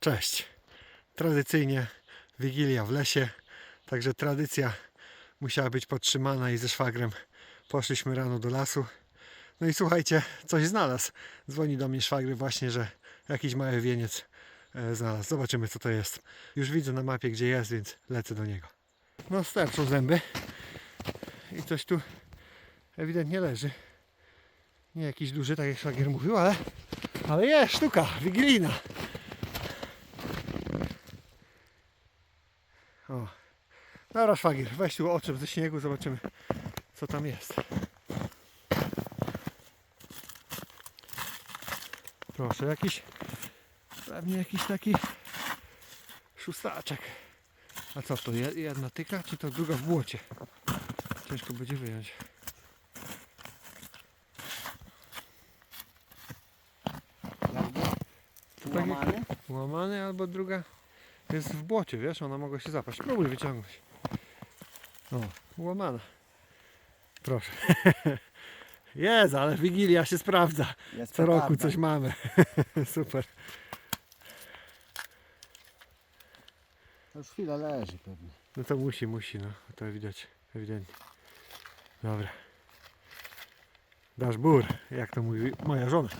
Cześć. Tradycyjnie Wigilia w lesie, także tradycja musiała być podtrzymana i ze szwagrem poszliśmy rano do lasu. No i słuchajcie, coś znalazł. Dzwoni do mnie szwagry właśnie, że jakiś mały wieniec e, znalazł. Zobaczymy co to jest. Już widzę na mapie gdzie jest, więc lecę do niego. No sterczą zęby i coś tu ewidentnie leży. Nie jakiś duży, tak jak szwagier mówił, ale, ale jest sztuka, wigilijna. O. Dobra szwagier, weź tu oczep ze śniegu, zobaczymy co tam jest. Proszę, jakiś pewnie jakiś taki szóstaczek. A co to, je- jedna tyka, czy to druga w błocie? Ciężko będzie wyjąć. Łamany? Łamany albo druga jest w błocie, wiesz, ona mogła się zapaść. Próbuj wyciągnąć. O, łamana. Proszę. Jest, ale Wigilia się sprawdza. Jest Co roku coś mamy. Super. To już chwilę leży pewnie. No to musi, musi, no. To widać, ewidentnie. Dobra. Dasz bór, jak to mówi moja żona.